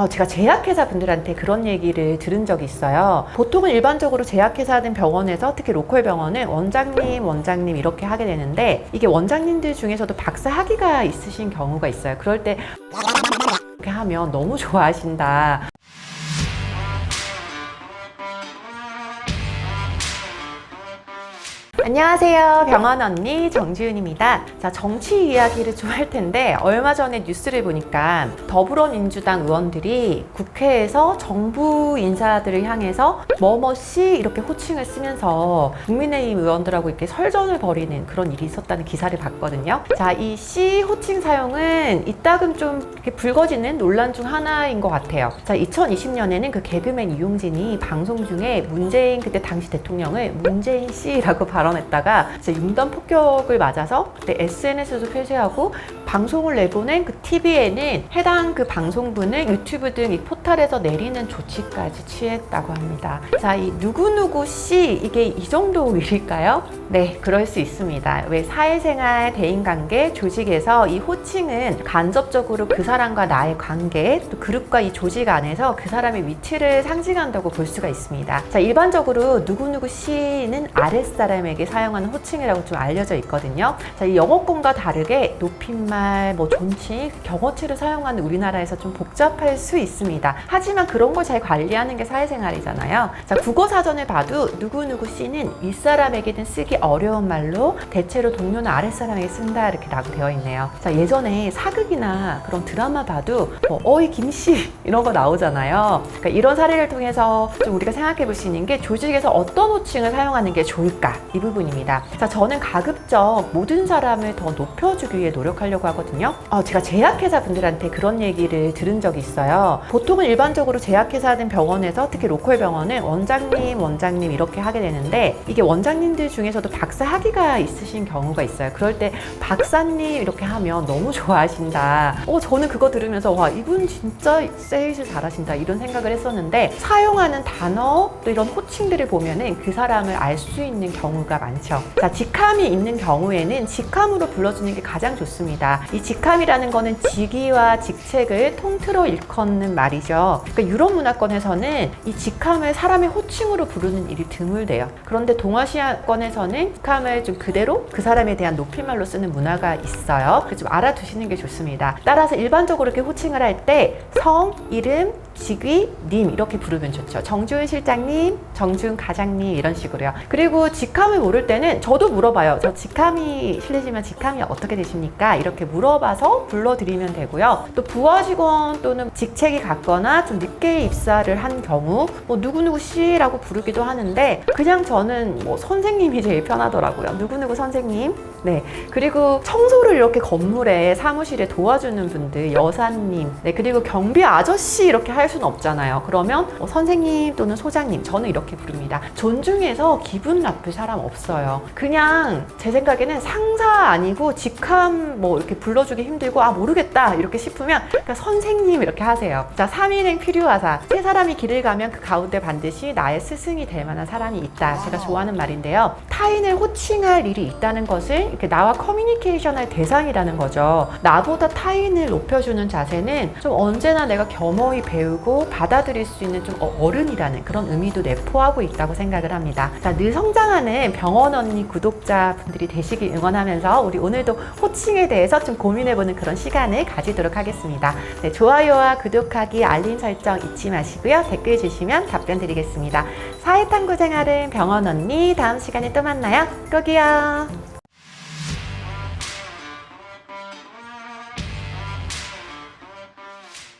어, 제가 제약회사 분들한테 그런 얘기를 들은 적이 있어요. 보통은 일반적으로 제약회사든 병원에서 특히 로컬 병원은 원장님, 원장님 이렇게 하게 되는데 이게 원장님들 중에서도 박사 학위가 있으신 경우가 있어요. 그럴 때 이렇게 하면 너무 좋아하신다. 안녕하세요. 병원 언니 정지윤입니다. 자, 정치 이야기를 좀 할 텐데, 얼마 전에 뉴스를 보니까 더불어민주당 의원들이 국회에서 정부 인사들을 향해서 뭐뭐 씨 이렇게 호칭을 쓰면서 국민의힘 의원들하고 이렇게 설전을 벌이는 그런 일이 있었다는 기사를 봤거든요. 자, 이 씨 호칭 사용은 이따금 좀 이렇게 불거지는 논란 중 하나인 것 같아요. 자, 2020년에는 그 개그맨 이용진이 방송 중에 문재인 그때 당시 대통령을 문재인 씨라고 발언 했다가 이제 융단 폭격을 맞아서 그때 SNS에도 폐쇄하고 방송을 내보낸 그 TV에는 해당 그 방송분을 유튜브 등 이 포털 에서 내리는 조치까지 취했다고 합니다. 자, 이 누구누구 씨 이게 이 정도 일일까요? 네, 그럴 수 있습니다. 왜 사회생활, 대인관계, 조직에서 이 호칭은 간접적으로 그 사람과 나의 관계, 또 그룹과 이 조직 안에서 그 사람의 위치를 상징한다고 볼 수가 있습니다. 자, 일반적으로 누구누구 씨는 아랫사람에게 사용하는 호칭이라고 좀 알려져 있거든요. 자, 이 영어권과 다르게 높임말, 뭐 존칭, 경어체를 사용하는 우리나라에서 좀 복잡할 수 있습니다. 하지만 그런 걸 잘 관리하는 게 사회생활이잖아요. 자, 국어 사전을 봐도 누구누구 씨는 윗사람에게는 쓰기 어려운 말로 대체로 동료나 아랫사람에게 쓴다 이렇게 라고 되어 있네요. 자, 예전에 사극이나 그런 드라마 봐도 뭐 어이 김씨 이런 거 나오잖아요. 그러니까 이런 사례를 통해서 좀 우리가 생각해 있는 게 조직에서 어떤 호칭을 사용하는 게 좋을까 이 부분입니다. 자, 저는 가급적 모든 사람을 더 높여주기 위해 노력하려고 하거든요. 어, 제가 제약회사 분들한테 그런 얘기를 들은 적이 있어요. 보통 은 일반적으로 제약회사든 병원에서 특히 로컬 병원은 원장님, 원장님 이렇게 하게 되는데 이게 원장님들 중에서도 박사 학위가 있으신 경우가 있어요. 그럴 때 박사님 이렇게 하면 너무 좋아하신다. 어, 저는 그거 들으면서 와, 이분 진짜 세일즈 잘하신다 이런 생각을 했었는데 사용하는 단어 또 이런 호칭들을 보면은 그 사람을 알 수 있는 경우가 많죠. 자, 직함이 있는 경우에는 직함으로 불러주는 게 가장 좋습니다. 이 직함이라는 거는 직위와 직책을 통틀어 일컫는 말이죠. 그러니까 유럽 문화권에서는 이 직함을 사람의 호칭으로 부르는 일이 드물대요. 그런데 동아시아권에서는 직함을 좀 그대로 그 사람에 대한 높임말로 쓰는 문화가 있어요. 그래서 좀 알아두시는 게 좋습니다. 따라서 일반적으로 이렇게 호칭을 할 때 성, 이름, 직위, 님 이렇게 부르면 좋죠. 정주은 실장님, 정주은 과장님 이런 식으로요. 그리고 직함을 모를 때는 저도 물어봐요. 저 직함이 실례지만 직함이 어떻게 되십니까? 이렇게 물어봐서 불러드리면 되고요. 또 부하 직원 또는 직책이 같거나 좀 늦게 입사를 한 경우 뭐 누구누구 씨라고 부르기도 하는데 그냥 저는 뭐 선생님이 제일 편하더라고요. 누구누구 선생님. 네. 그리고 청소를 이렇게 건물에 사무실에 도와주는 분들 여사님. 네. 그리고 경비 아저씨 이렇게 할 수는 없잖아요. 그러면 뭐 선생님 또는 소장님 저는 이렇게 부릅니다. 존중해서 기분 나쁠 사람 없어요. 그냥 제 생각에는 상사 아니고 직함 뭐 이렇게 불러주기 힘들고 아 모르겠다 이렇게 싶으면 그냥 선생님 이렇게 하세요. 자 3인행 필요하사 세 사람이 길을 가면 그 가운데 반드시 나의 스승이 될 만한 사람이 있다. 제가 좋아하는 말인데요. 타인을 호칭할 일이 있다는 것을 이렇게 나와 커뮤니케이션할 대상이라는 거죠. 나보다 타인을 높여주는 자세는 좀 언제나 내가 겸허히 배우고 받아들일 수 있는 좀 어- 어른이라는 그런 의미도 내포하고 있다고 생각을 합니다. 자, 늘 성장하는 병원 언니 구독자분들이 되시길 응원하면서 우리 오늘도 호칭에 대해서 좀 고민해보는 그런 시간을 가지도록 하겠습니다. 네, 좋아요와 구독하기, 알림 설정 잊지 마시고요. 댓글 주시면 답변 드리겠습니다. 사회탐구 생활은 병원 언니 다음 시간에 또 만나요. 꼭이요.